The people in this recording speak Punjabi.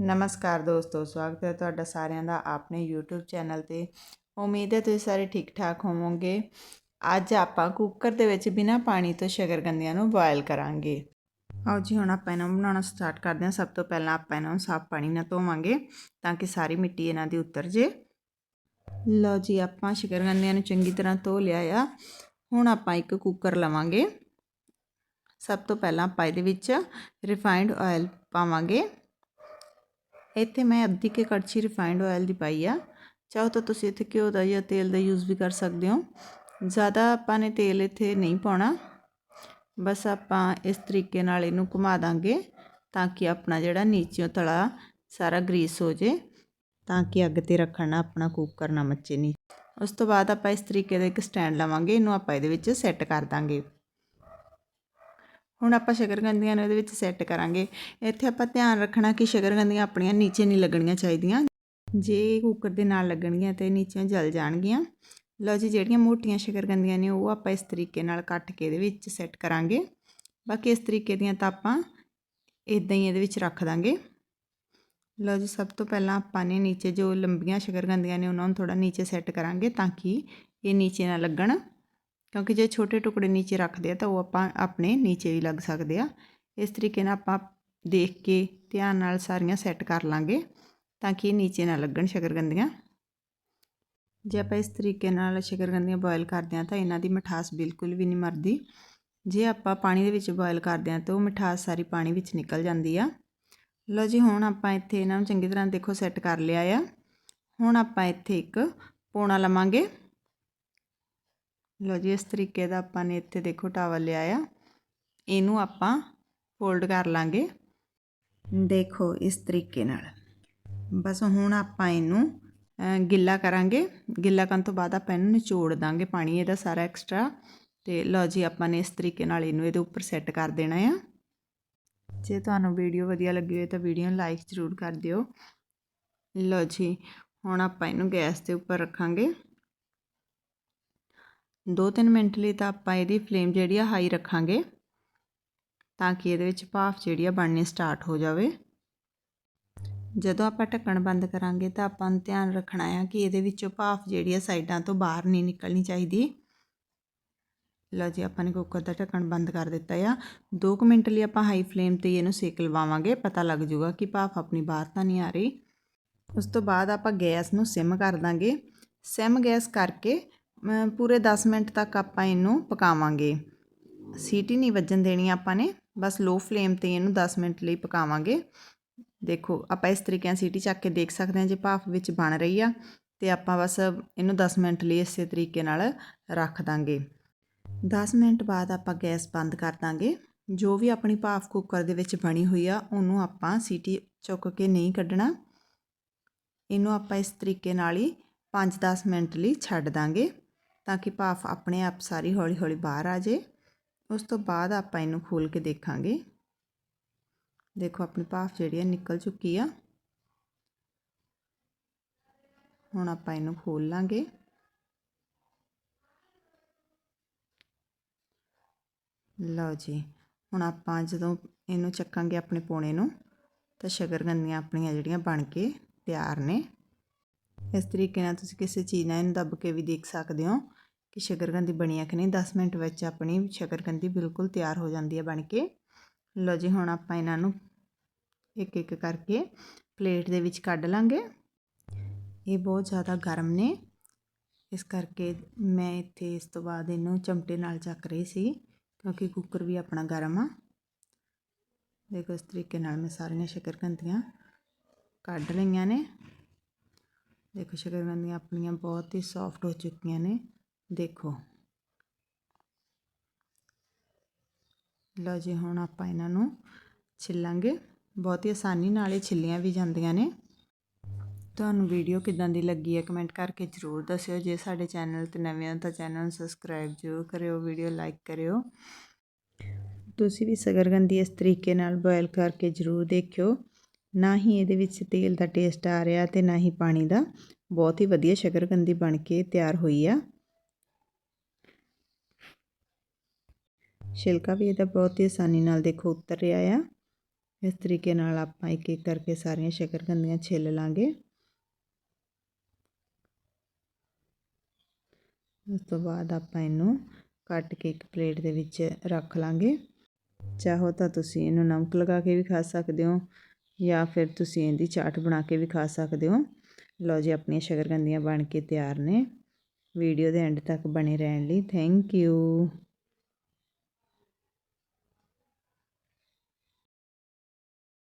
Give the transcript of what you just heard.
ਨਮਸਕਾਰ ਦੋਸਤੋ, ਸਵਾਗਤ ਹੈ ਤੁਹਾਡਾ ਸਾਰਿਆਂ ਦਾ ਆਪਣੇ YouTube ਚੈਨਲ ਤੇ। ਉਮੀਦ ਹੈ ਤੁਸੀਂ ਸਾਰੇ ਠੀਕ ਠਾਕ ਹੋਵੋਗੇ। ਅੱਜ ਆਪਾਂ ਕੁੱਕਰ ਦੇ ਵਿੱਚ ਬਿਨਾਂ ਪਾਣੀ ਤੋਂ ਸ਼ਕਰਕੰਦੀਆਂ ਨੂੰ ਬੋਇਲ ਕਰਾਂਗੇ। ਆਓ ਜੀ, ਹੁਣ ਆਪਾਂ ਇਹਨਾਂ ਨੂੰ ਬਣਾਉਣਾ ਸਟਾਰਟ ਕਰਦੇ ਹਾਂ। ਸਭ ਤੋਂ ਪਹਿਲਾਂ ਆਪਾਂ ਇਹਨਾਂ ਨੂੰ ਸਾਫ਼ ਪਾਣੀ ਨਾਲ ਧੋਵਾਂਗੇ ਤਾਂ ਕਿ ਸਾਰੀ ਮਿੱਟੀ ਇਹਨਾਂ ਦੀ ਉਤਰ ਜੇ। ਲਓ ਜੀ, ਆਪਾਂ ਸ਼ਕਰਕੰਦੀਆਂ ਨੂੰ ਚੰਗੀ ਤਰ੍ਹਾਂ ਧੋ ਲਿਆ ਆ। ਹੁਣ ਆਪਾਂ ਇੱਕ ਕੁੱਕਰ ਲਵਾਂਗੇ। ਸਭ ਤੋਂ ਪਹਿਲਾਂ ਆਪਾਂ ਇਹਦੇ ਵਿੱਚ ਰਿਫਾਈਨਡ ਆਇਲ ਪਾਵਾਂਗੇ। ਇੱਥੇ ਮੈਂ ਅੱਧੀ ਕੇ ਕੜਛੀ ਰਿਫਾਈਂਡ ਆਇਲ ਦੀ ਪਾਈ ਆ। ਚਾਹੋ ਤਾਂ ਤੁਸੀਂ ਇੱਥੇ ਘਿਓ ਦਾ ਜਾਂ ਤੇਲ ਦਾ ਯੂਜ਼ ਵੀ ਕਰ ਸਕਦੇ ਹੋ। ਜ਼ਿਆਦਾ ਆਪਾਂ ਨੇ ਤੇਲ ਇੱਥੇ ਨਹੀਂ ਪਾਉਣਾ। ਬਸ ਆਪਾਂ ਇਸ ਤਰੀਕੇ ਨਾਲ ਇਹਨੂੰ ਘੁਮਾ ਦਾਂਗੇ ਤਾਂ ਕਿ ਆਪਣਾ ਜਿਹੜਾ ਨੀਚਿਓਂ ਤਲਾ ਸਾਰਾ ਗਰੀਸ ਹੋ ਜੇ, ਤਾਂ ਕਿ ਅੱਗ ਤੇ ਰੱਖਣਾ ਆਪਣਾ ਕੁੱਕਰ ਨਾ ਮੱਚੇ ਨਹੀਂ ਉਸ ਤੋਂ ਬਾਅਦ ਆਪਾਂ ਇਸ ਤਰੀਕੇ ਦਾ ਇੱਕ ਸਟੈਂਡ ਲਵਾਂਗੇ। ਇਹਨੂੰ ਆਪਾਂ ਇਹਦੇ ਵਿੱਚ ਸੈੱਟ ਕਰ ਦਾਂਗੇ। ਹੁਣ ਆਪਾਂ ਸ਼ਕਰਗੰਦੀਆਂ ਨੂੰ ਇਹਦੇ ਵਿੱਚ ਸੈੱਟ ਕਰਾਂਗੇ। ਇੱਥੇ ਆਪਾਂ ਧਿਆਨ ਰੱਖਣਾ ਕਿ ਸ਼ਕਰਗੰਦੀਆਂ ਆਪਣੀਆਂ ਨੀਚੇ ਨਹੀਂ ਲੱਗਣੀਆਂ ਚਾਹੀਦੀਆਂ। ਜੇ ਕੁੱਕਰ ਦੇ ਨਾਲ ਲੱਗਣਗੀਆਂ ਤੇ ਨੀਚੇ ਜਲ ਜਾਣਗੀਆਂ। ਲਓ ਜੀ, ਜਿਹੜੀਆਂ ਮੋਟੀਆਂ ਸ਼ਕਰਗੰਦੀਆਂ ਨੇ, ਉਹ ਆਪਾਂ ਇਸ ਤਰੀਕੇ ਨਾਲ ਕੱਟ ਕੇ ਇਹਦੇ ਵਿੱਚ ਸੈੱਟ ਕਰਾਂਗੇ। ਬਾਕੀ ਇਸ ਤਰੀਕੇ ਦੀਆਂ ਤਾਂ ਆਪਾਂ ਇਦਾਂ ਹੀ ਇਹਦੇ ਵਿੱਚ ਰੱਖ ਦਾਂਗੇ। ਲਓ ਜੀ, ਸਭ ਤੋਂ ਪਹਿਲਾਂ ਆਪਾਂ ਨੇ ਨੀਚੇ ਜੋ ਲੰਬੀਆਂ ਸ਼ਕਰਗੰਦੀਆਂ ਨੇ, ਉਹਨਾਂ ਨੂੰ ਥੋੜਾ ਨੀਚੇ ਸੈੱਟ ਕਰਾਂਗੇ ਤਾਂ ਕਿ ਇਹ ਨੀਚੇ ਨਾ ਲੱਗਣ। ਕਿਉਂਕਿ ਜੇ ਛੋਟੇ ਟੁਕੜੇ ਨੀਚੇ ਰੱਖਦੇ ਆ ਤਾਂ ਉਹ ਆਪਾਂ ਆਪਣੇ ਨੀਚੇ ਵੀ ਲੱਗ ਸਕਦੇ ਆ। ਇਸ ਤਰੀਕੇ ਨਾਲ ਆਪਾਂ ਦੇਖ ਕੇ ਧਿਆਨ ਨਾਲ ਸਾਰੀਆਂ ਸੈੱਟ ਕਰ ਲਾਂਗੇ ਤਾਂ ਕਿ ਇਹ ਨੀਚੇ ਨਾ ਲੱਗਣ ਸ਼ਕਰਗੰਦੀਆਂ। ਜੇ ਆਪਾਂ ਇਸ ਤਰੀਕੇ ਨਾਲ ਸ਼ਕਰਗੰਦੀਆਂ ਬੋਇਲ ਕਰਦੇ ਆ ਤਾਂ ਇਹਨਾਂ ਦੀ ਮਿਠਾਸ ਬਿਲਕੁਲ ਵੀ ਨਹੀਂ ਮਰਦੀ। ਜੇ ਆਪਾਂ ਪਾਣੀ ਦੇ ਵਿੱਚ ਬੋਇਲ ਕਰਦੇ ਆ ਤਾਂ ਉਹ ਮਿਠਾਸ ਸਾਰੀ ਪਾਣੀ ਵਿੱਚ ਨਿਕਲ ਜਾਂਦੀ ਆ। ਲਓ ਜੀ, ਹੁਣ ਆਪਾਂ ਇੱਥੇ ਇਹਨਾਂ ਨੂੰ ਚੰਗੀ ਤਰ੍ਹਾਂ ਦੇਖੋ ਸੈੱਟ ਕਰ ਲਿਆ ਆ। ਹੁਣ ਆਪਾਂ ਇੱਥੇ ਇੱਕ ਪੋਣਾ ਲਵਾਂਗੇ। ਲਓ ਜੀ, ਇਸ ਤਰੀਕੇ ਦਾ ਆਪਾਂ ਨੇ ਇੱਥੇ ਦੇਖੋ ਟਾਵਲ ਲਿਆ ਆ ਇਹਨੂੰ ਆਪਾਂ ਫੋਲਡ ਕਰ ਲਾਂਗੇ। ਦੇਖੋ ਇਸ ਤਰੀਕੇ ਨਾਲ। ਬਸ ਹੁਣ ਆਪਾਂ ਇਹਨੂੰ ਗਿੱਲਾ ਕਰਾਂਗੇ। ਗਿੱਲਾ ਕਰਨ ਤੋਂ ਬਾਅਦ ਆਪਾਂ ਇਹਨੂੰ ਨਿਚੋੜ ਦਾਂਗੇ ਪਾਣੀ, ਇਹਦਾ ਸਾਰਾ ਐਕਸਟਰਾ ਤੇ ਲਓ ਜੀ, ਆਪਾਂ ਨੇ ਇਸ ਤਰੀਕੇ ਨਾਲ ਇਹਨੂੰ ਇਹਦੇ ਉੱਪਰ ਸੈੱਟ ਕਰ ਦੇਣਾ ਆ। ਜੇ ਤੁਹਾਨੂੰ ਵੀਡੀਓ ਵਧੀਆ ਲੱਗੀ ਹੋਵੇ ਤਾਂ ਵੀਡੀਓ ਨੂੰ ਲਾਈਕ ਜ਼ਰੂਰ ਕਰ ਦਿਓ। ਲਓ ਜੀ, ਹੁਣ ਆਪਾਂ ਇਹਨੂੰ ਗੈਸ ਦੇ ਉੱਪਰ ਰੱਖਾਂਗੇ। 2-3 ਮਿੰਟ ਲਈ ਤਾਂ ਆਪਾਂ ਇਹਦੀ ਫਲੇਮ ਜਿਹੜੀ ਆ ਹਾਈ ਰੱਖਾਂਗੇ ਤਾਂ ਕਿ ਇਹਦੇ ਵਿੱਚ ਭਾਫ ਜਿਹੜੀ ਆ ਬਣਨੀ ਸਟਾਰਟ ਹੋ ਜਾਵੇ। ਜਦੋਂ ਆਪਾਂ ਢੱਕਣ ਬੰਦ ਕਰਾਂਗੇ ਤਾਂ ਆਪਾਂ ਨੂੰ ਧਿਆਨ ਰੱਖਣਾ ਹੈ ਕਿ ਇਹਦੇ ਵਿੱਚੋਂ ਭਾਫ ਜਿਹੜੀ ਆ ਸਾਈਡਾਂ ਤੋਂ ਬਾਹਰ ਨਹੀਂ ਨਿਕਲਣੀ ਚਾਹੀਦੀ। ਲਓ ਜੀ, ਆਪਾਂ ਨੇ ਕੁੱਕਰ ਦਾ ਢੱਕਣ ਬੰਦ ਕਰ ਦਿੱਤਾ ਆ। 2 ਮਿੰਟ ਲਈ ਆਪਾਂ ਹਾਈ ਫਲੇਮ ਤੇ ਇਹਨੂੰ ਸੇਕ ਲਵਾਵਾਂਗੇ। ਪਤਾ ਲੱਗ ਜਾਊਗਾ ਕਿ ਭਾਫ ਆਪਣੀ ਬਾਹਰ ਤਾਂ ਨਹੀਂ ਆ ਰਹੀ। ਉਸ ਤੋਂ ਬਾਅਦ ਆਪਾਂ ਗੈਸ ਨੂੰ ਸਿਮ ਕਰ ਦਾਂਗੇ। ਸਿਮ ਗੈਸ ਕਰਕੇ ਪੂਰੇ 10 ਮਿੰਟ ਤੱਕ ਆਪਾਂ ਇਹਨੂੰ ਪਕਾਵਾਂਗੇ। ਸੀਟੀ ਨਹੀਂ ਵੱਜਣ ਦੇਣੀ ਆਪਾਂ ਨੇ। ਬਸ ਲੋ ਫਲੇਮ ਤੇ ਇਹਨੂੰ 10 ਮਿੰਟ ਲਈ ਪਕਾਵਾਂਗੇ। ਦੇਖੋ, ਆਪਾਂ ਇਸ ਤਰੀਕੇ ਨਾਲ ਸੀਟੀ ਚੱਕ ਕੇ ਦੇਖ ਸਕਦੇ ਹਾਂ ਜੇ ਭਾਫ ਵਿੱਚ ਬਣ ਰਹੀ ਆ। ਤੇ ਆਪਾਂ ਬਸ ਇਹਨੂੰ 10 ਮਿੰਟ ਲਈ ਇਸੇ ਤਰੀਕੇ ਨਾਲ ਰੱਖ ਦਾਂਗੇ। 10 ਮਿੰਟ ਬਾਅਦ ਆਪਾਂ ਗੈਸ ਬੰਦ ਕਰ ਦਾਂਗੇ। ਜੋ ਵੀ ਆਪਣੀ ਭਾਫ ਕੁੱਕਰ ਦੇ ਵਿੱਚ ਬਣੀ ਹੋਈ ਆ, ਉਹਨੂੰ ਆਪਾਂ ਸੀਟੀ ਚੁੱਕ ਕੇ ਨਹੀਂ ਕੱਢਣਾ। ਇਹਨੂੰ ਆਪਾਂ ਇਸ ਤਰੀਕੇ ਨਾਲ ਹੀ 5-10 ਮਿੰਟ ਲਈ ਛੱਡ ਦਾਂਗੇ। ਤਾਂ ਕਿ ਭਾਫ ਆਪਣੇ ਆਪ ਸਾਰੀ ਹੌਲੀ ਹੌਲੀ ਬਾਹਰ ਆ ਜੇ ਉਸ ਤੋਂ ਬਾਅਦ ਆਪਾਂ ਇਹਨੂੰ ਖੋਲ ਕੇ ਦੇਖਾਂਗੇ। ਦੇਖੋ, ਆਪਣੀ ਭਾਫ ਜਿਹੜੀ ਹੈ ਨਿਕਲ ਚੁੱਕੀ ਆ। ਹੁਣ ਆਪਾਂ ਇਹਨੂੰ ਖੋਲ ਲਾਂਗੇ। ਲਓ ਜੀ, ਹੁਣ ਆਪਾਂ ਜਦੋਂ ਇਹਨੂੰ ਚੱਕਾਂਗੇ ਆਪਣੇ ਪੋਣੇ ਨੂੰ, ਤਾਂ ਸ਼ਕਰਗੰਦੀਆਂ ਆਪਣੀਆਂ ਜਿਹੜੀਆਂ ਬਣ ਕੇ ਤਿਆਰ ਨੇ। ਇਸ ਤਰੀਕੇ ਨਾਲ ਤੁਸੀਂ ਕਿਸੇ ਚੀਜ਼ ਨਾਲ ਇਹਨੂੰ ਦੱਬ ਕੇ ਵੀ ਦੇਖ ਸਕਦੇ ਹੋ ਕਿ ਸ਼ਕਰਕੰਦੀ ਬਣੀ ਹੈ ਕਿ ਨਹੀਂ। 10 ਮਿੰਟ ਵਿੱਚ ਆਪਣੀ ਸ਼ਕਰਕੰਦੀ ਬਿਲਕੁਲ ਤਿਆਰ ਹੋ ਜਾਂਦੀ ਹੈ ਬਣ ਕੇ। ਲਓ ਜੀ, ਹੁਣ ਆਪਾਂ ਇਹਨਾਂ ਨੂੰ ਇੱਕ ਇੱਕ ਕਰਕੇ ਪਲੇਟ ਦੇ ਵਿੱਚ ਕੱਢ ਲਾਂਗੇ। ਇਹ ਬਹੁਤ ਜ਼ਿਆਦਾ ਗਰਮ ਨੇ। ਇਸ ਕਰਕੇ ਮੈਂ ਇੱਥੇ ਇਸ ਤੋਂ ਬਾਅਦ ਇਹਨੂੰ ਚਮਟੇ ਨਾਲ ਚੱਕ ਰਹੀ ਸੀ ਕਿਉਂਕਿ ਕੁੱਕਰ ਵੀ ਆਪਣਾ ਗਰਮ ਆ। ਦੇਖੋ, ਇਸ ਤਰੀਕੇ ਨਾਲ ਮੈਂ ਸਾਰੀਆਂ ਸ਼ਕਰਕੰਦੀਆਂ ਕੱਢ ਲਈਆਂ ਨੇ। ਦੇਖੋ ਸ਼ਕਰਕੰਦੀਆਂ ਆਪਣੀਆਂ ਬਹੁਤ ਹੀ ਸੌਫਟ ਹੋ ਚੁੱਕੀਆਂ ਨੇ, ਦੇਖੋ। ਲਓ ਜੀ, ਹੁਣ ਆਪਾਂ ਇਹਨਾਂ ਨੂੰ ਛਿੱਲਾਂਗੇ। ਬਹੁਤ ਹੀ ਆਸਾਨੀ ਨਾਲ ਇਹ ਛਿੱਲੀਆਂ ਵੀ ਜਾਂਦੀਆਂ ਨੇ। ਤੁਹਾਨੂੰ ਵੀਡੀਓ ਕਿਦਾਂ ਦੀ ਲੱਗੀ ਹੈ ਕਮੈਂਟ ਕਰਕੇ ਜ਼ਰੂਰ ਦੱਸਿਓ। ਜੇ ਸਾਡੇ ਚੈਨਲ ਤੇ ਨਵੇਂ ਹੋ ਤਾਂ ਚੈਨਲ ਨੂੰ ਸਬਸਕ੍ਰਾਈਬ ਜ਼ਰੂਰ ਕਰਿਓ ਵੀਡੀਓ ਲਾਈਕ ਕਰਿਓ। ਤੁਸੀਂ ਵੀ ਸਗਰਗੰਦੀ ਇਸ ਤਰੀਕੇ ਨਾਲ ਬੋਇਲ ਕਰਕੇ ਜ਼ਰੂਰ ਦੇਖਿਓ। ਨਾ ਹੀ ਇਹਦੇ ਵਿੱਚ ਤੇਲ ਦਾ ਟੇਸਟ ਆ ਰਿਹਾ ਤੇ ਨਾ ਹੀ ਪਾਣੀ ਦਾ। ਬਹੁਤ ਹੀ ਵਧੀਆ ਸ਼ਕਰਕੰਦੀ ਬਣ ਕੇ ਤਿਆਰ ਹੋਈ ਆ। ਛਿਲਕਾ ਵੀ ਇਹਦਾ ਬਹੁਤ ਹੀ ਆਸਾਨੀ ਨਾਲ ਦੇਖੋ ਉਤਰ ਰਿਹਾ ਆ। ਇਸ ਤਰੀਕੇ ਨਾਲ ਆਪਾਂ ਇੱਕ ਇੱਕ ਕਰਕੇ ਸਾਰੀਆਂ ਸ਼ਕਰਕੰਦੀਆਂ ਛਿੱਲ ਲਾਂਗੇ। ਉਸ ਤੋਂ ਬਾਅਦ ਆਪਾਂ ਇਹਨੂੰ ਕੱਟ ਕੇ ਇੱਕ ਪਲੇਟ ਦੇ ਵਿੱਚ ਰੱਖ ਲਾਂਗੇ। ਚਾਹੋ ਤਾਂ ਤੁਸੀਂ ਇਹਨੂੰ ਨਮਕ ਲਗਾ ਕੇ ਵੀ ਖਾ ਸਕਦੇ ਹੋ। ਜਾਂ ਫਿਰ ਤੁਸੀਂ ਇਹਦੀ ਚਾਟ ਬਣਾ ਕੇ ਵੀ ਖਾ ਸਕਦੇ ਹੋ। ਲਓ ਜੀ, ਆਪਣੀਆਂ ਸ਼ਕਰਕੰਦੀਆਂ ਬਣ ਕੇ ਤਿਆਰ ਨੇ। ਵੀਡੀਓ ਦੇ ਐਂਡ ਤੱਕ ਬਣੇ ਰਹਿਣ ਲਈ ਥੈਂਕ ਯੂ